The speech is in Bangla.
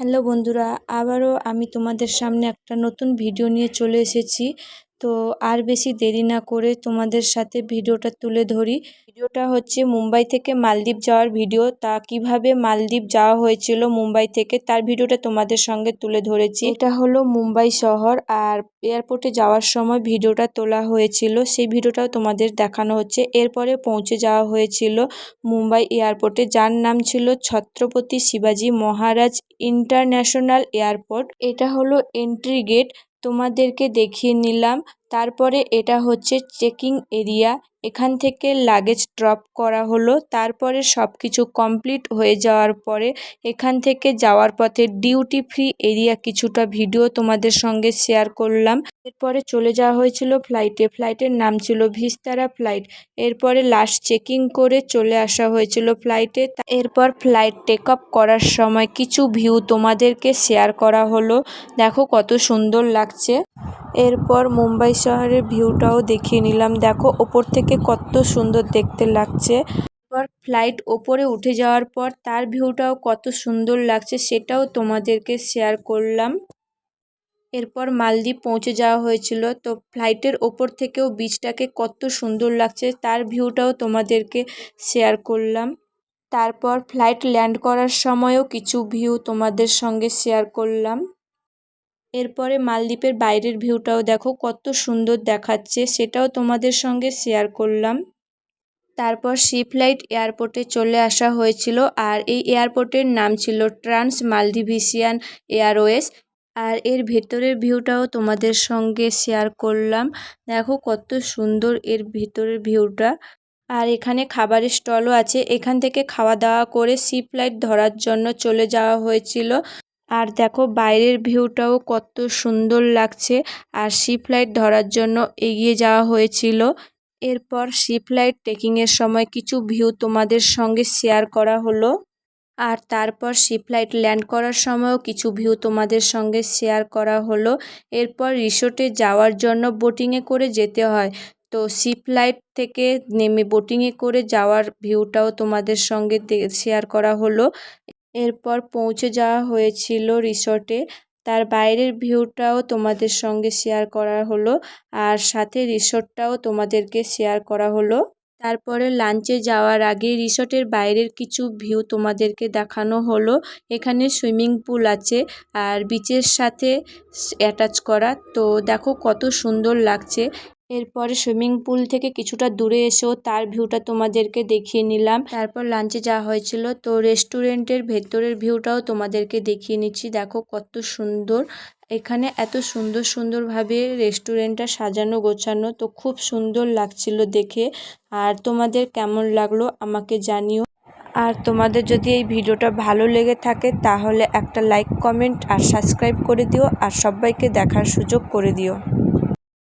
হ্যালো বন্ধুরা আবারও আমি তোমাদের সামনে একটা নতুন ভিডিও নিয়ে চলে এসেছি। তো আর বেশি দেরি না করে তোমাদের সাথে ভিডিওটা তুলে ধরি। ভিডিওটা হচ্ছে মুম্বাই থেকে মালদ্বীপ যাওয়ার ভিডিও। তা কীভাবে মালদ্বীপ যাওয়া হয়েছিল মুম্বাই থেকে তার ভিডিওটা তোমাদের সঙ্গে তুলে ধরেছি। এটা হলো মুম্বাই শহর আর এয়ারপোর্টে যাওয়ার সময় ভিডিওটা তোলা হয়েছিল। সেই ভিডিওটাও তোমাদের দেখানো হচ্ছে। এরপরে পৌঁছে যাওয়া হয়েছিল মুম্বাই এয়ারপোর্টে। যার নাম ছিল ছত্রপতি শিবাজি মহারাজ ইন্টারন্যাশনাল এয়ারপোর্ট। এটা হলো এন্ট্রি গেট। তোমাদেরকে দেখিয়ে নিলাম। তারপরে এটা হচ্ছে চেকিং এরিয়া। এখান থেকে লাগেজ ড্রপ করা হলো। তারপরে সব কিছু কমপ্লিট হয়ে যাওয়ার পরে এখান থেকে যাওয়ার পথে ডিউটি ফ্রি এরিয়া কিছুটা ভিডিও তোমাদের সঙ্গে শেয়ার করলাম। এরপরে চলে যাওয়া হয়েছিল ফ্লাইটে ফ্লাইটের নাম ছিল ভিস্তারা ফ্লাইট এরপরে লাস্ট চেকিং করে চলে আসা হয়েছিল ফ্লাইটে এরপর ফ্লাইট টেক আপ করার সময় কিছু ভিউ তোমাদেরকে শেয়ার করা হলো। দেখো কত সুন্দর লাগছে। এরপর মুম্বাই শহরের ভিউটাও দেখিয়ে নিলাম। দেখো ওপর থেকে কত সুন্দর দেখতে লাগছে। এরপর ফ্লাইট ওপরে উঠে যাওয়ার পর তার ভিউটাও কত সুন্দর লাগছে সেটাও তোমাদেরকে শেয়ার করলাম। এরপর মালদ্বীপ পৌঁছে যাওয়া হয়েছিল। তো ফ্লাইটের ওপর থেকেও বীচটাকে কত সুন্দর লাগছে তার ভিউটাও তোমাদেরকে শেয়ার করলাম। তারপর ফ্লাইট ল্যান্ড করার সময়ও কিছু ভিউ তোমাদের সঙ্গে শেয়ার করলাম। এরপরে মালদ্বীপের বাইরের ভিউটাও দেখো, কত সুন্দর দেখাচ্ছে, সেটাও তোমাদের সঙ্গে শেয়ার করলাম। তারপর সি ফ্লাইট এয়ারপোর্টে চলে আসা হয়েছিল, আর এই এয়ারপোর্টের নাম ছিল ট্রান্স মালদিভিসিয়ান এয়ারওয়েজ আর এর ভেতরের ভিউটাও তোমাদের সঙ্গে শেয়ার করলাম। দেখো কত সুন্দর এর ভেতরের ভিউটা। আর এখানে খাবারের স্টলও আছে। এখান থেকে খাওয়া দাওয়া করে সি লাইট ধরার জন্য চলে যাওয়া হয়েছিল। আর দেখো বাইরের ভিউটাও কত সুন্দর লাগছে। আর সি লাইট ধরার জন্য এগিয়ে যাওয়া হয়েছিল। এরপর সি লাইট টেকিংয়ের সময় কিছু ভিউ তোমাদের সঙ্গে শেয়ার করা হলো। আর তারপর সি ফ্লাইট ল্যান্ড করার সময়ও কিছু ভিউ তোমাদের সঙ্গে শেয়ার করা হলো। এরপর রিসোর্টে যাওয়ার জন্য বোটিংয়ে করে যেতে হয়। তো সি ফ্লাইট থেকে নেমে বোটিংয়ে করে যাওয়ার ভিউটাও তোমাদের সঙ্গে শেয়ার করা হলো। এরপর পৌঁছে যাওয়া হয়েছিল রিসর্টে। তার বাইরের ভিউটাও তোমাদের সঙ্গে শেয়ার করা হলো। আর সাথে রিসর্টটাও তোমাদেরকে শেয়ার করা হলো। তারপরে লাঞ্চে যাওয়ার আগে রিসর্টের বাইরের কিছু ভিউ তোমাদেরকে দেখানো হলো। এখানে সুইমিং পুল আছে আর বিচের সাথে অ্যাটাচ করা। তো দেখো কত সুন্দর লাগছে। এরপরে সুইমিং পুল থেকে কিছুটা দূরে এসেও তার ভিউটা তোমাদেরকে দেখিয়ে নিলাম। তারপর লাঞ্চে যাওয়া হয়েছিল, তো রেস্টুরেন্টের ভেতরের ভিউটাও তোমাদেরকে দেখিয়ে নিচ্ছি। দেখো কত সুন্দর। এখানে এত সুন্দর সুন্দরভাবে রেস্টুরেন্টটা সাজানো গোছানো, তো খুব সুন্দর লাগছিল দেখে। আর তোমাদের কেমন লাগল আমাকে জানিও। আর তোমাদের যদি এই ভিডিওটা ভালো লেগে থাকে, তাহলে একটা লাইক, কমেন্ট আর সাবস্ক্রাইব করে দিও। আর সবাইকে দেখার সুযোগ করে দিও।